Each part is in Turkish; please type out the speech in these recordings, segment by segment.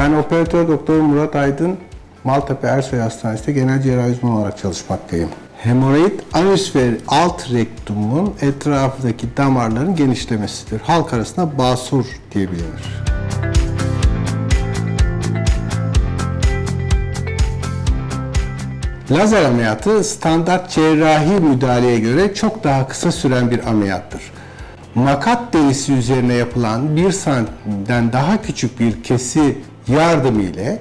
Ben operatör doktor Murat Aydın, Maltepe Ersoy Hastanesi'nde genel cerrahi uzmanı olarak çalışmaktayım. Hemoroid anüs ve alt rektumun etrafındaki damarların genişlemesidir. Halk arasında basur diye bilinir. Lazer ameliyatı standart cerrahi müdahaleye göre çok daha kısa süren bir ameliyattır. Makat derisi üzerine yapılan 1 santimden daha küçük bir kesi yardımı ile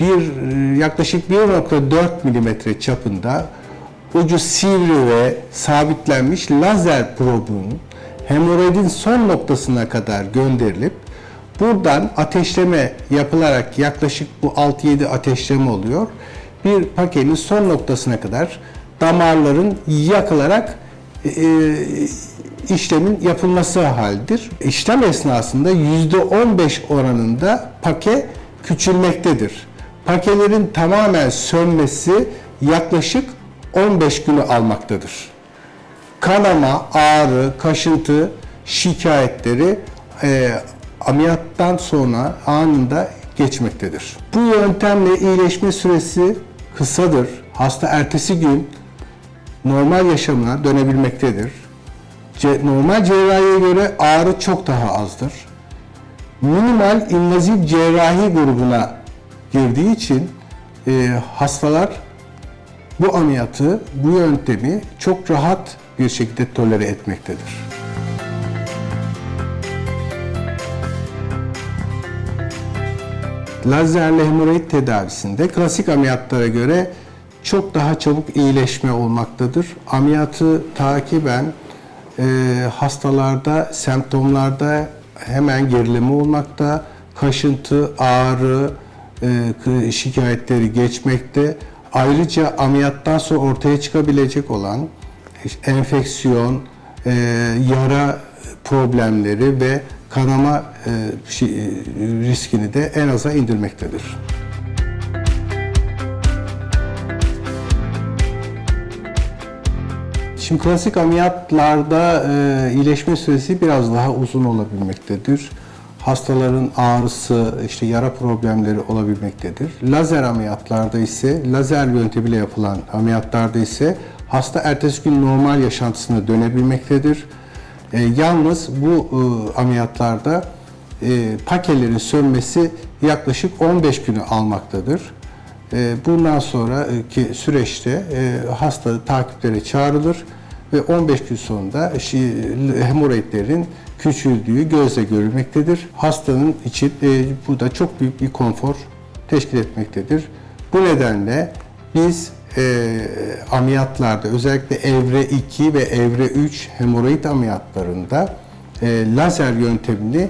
bir e, yaklaşık 1.4 milimetre çapında ucu sivri ve sabitlenmiş lazer probunun hemoroidin son noktasına kadar gönderilip buradan ateşleme yapılarak yaklaşık bu 6-7 ateşleme oluyor. Bir pakenin son noktasına kadar damarların yakılarak e, işlemin yapılması haldir. İşlem esnasında %15 oranında pake küçülmektedir. Pakelerin tamamen sönmesi yaklaşık 15 günü almaktadır. Kanama, ağrı, kaşıntı şikayetleri e, ameliyattan sonra anında geçmektedir. Bu yöntemle iyileşme süresi kısadır. Hasta ertesi gün normal yaşamına dönebilmektedir. Normal cerrahiye göre ağrı çok daha azdır. Minimal invaziv cerrahi grubuna girdiği için e, hastalar bu ameliyatı, bu yöntemi çok rahat bir şekilde tolere etmektedir. Lazerle hemoroid tedavisinde klasik ameliyatlara göre çok daha çabuk iyileşme olmaktadır. Ameliyatı takiben e, hastalarda, semptomlarda hemen gerileme olmakta, kaşıntı, ağrı, e, şikayetleri geçmekte. Ayrıca ameliyattan sonra ortaya çıkabilecek olan enfeksiyon, e, yara problemleri ve kanama e, riskini de en aza indirmektedir. Şimdi klasik ameliyatlarda e, iyileşme süresi biraz daha uzun olabilmektedir. Hastaların ağrısı, işte yara problemleri olabilmektedir. Lazer ameliyatlarda ise, lazer yöntemiyle yapılan ameliyatlarda ise hasta ertesi gün normal yaşantısına dönebilmektedir. E, yalnız bu e, ameliyatlarda e, pakelerin sönmesi yaklaşık 15 günü almaktadır. E, bundan sonraki süreçte e, hasta takiplere çağrılır ve 15 gün sonunda hemoroidlerin küçüldüğü gözle görülmektedir. Hastanın için e, bu da çok büyük bir konfor teşkil etmektedir. Bu nedenle biz e, ameliyatlarda özellikle evre 2 ve evre 3 hemoroid ameliyatlarında e, lazer yöntemini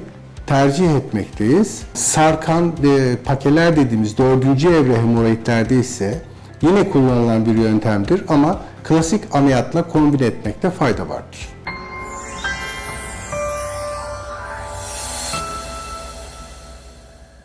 tercih etmekteyiz. Sarkan e, pakeler dediğimiz dördüncü evre hemoroidlerde ise yine kullanılan bir yöntemdir ama klasik ameliyatla kombine etmekte fayda vardır.